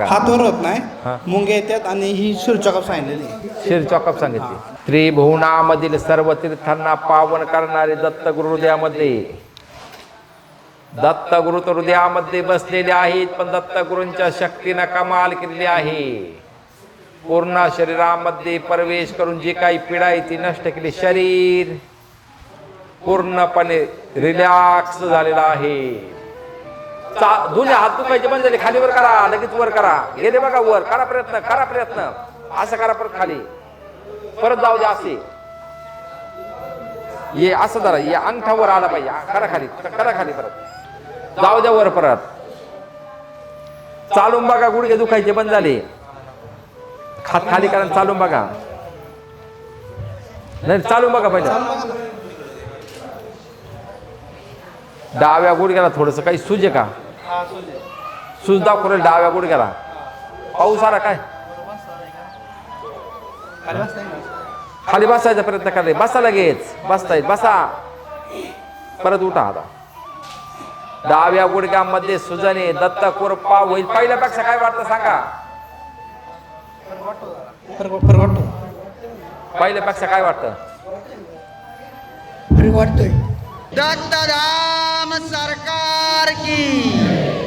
हातवर होत. नाही. मुंगे येतात आणि ही शिरचॉकअप सांगितलेली शिर चॉकअप सांगितले. त्रिभुवनामधील सर्व तीर्थांना पावन करणारे दत्त गुरु हृदयामध्ये. दत्त गुरु तर हृदयामध्ये बसलेले आहेत पण दत्त गुरूंच्या शक्तीनं कमाल केलेली आहे. पूर्ण शरीरामध्ये प्रवेश करून जी काही पीडा आहे ती नष्ट केली. शरीर पूर्णपणे रिलॅक्स झालेला आहे. दोन्ही हात दुखायचे बंद झाले. खाली वर करा लगेच वर करा. गेले बघा वर. करा प्रयत्न करा प्रयत्न. असं करा परत खाली. परत जाऊ द्या असे. ये असं जरा ये अंगठावर आला पाहिजे. करा खाली करा खाली परत. जाऊ द्या वर परत. चालून बघा गुडघे दुखायचे बंद झाले. खात खाली करा चालून बघा. नाही चालून बघा पहिलं. डाव्या गुडघ्याला थोडस. काही सूज आहे का? सूज दाखवले डाव्या गुडघ्याला पाऊस आला काय? खाली बसायचा प्रयत्न करते बसा लगेच. बसतायत बसा. परत उठा आता. डाव्या गुडघ्यामध्ये सुजने दत्त कोरपा होईल. पहिल्यापेक्षा काय वाटतं सांगा? पहिल्यापेक्षा काय वाटतं? वाटतोय सरकार की।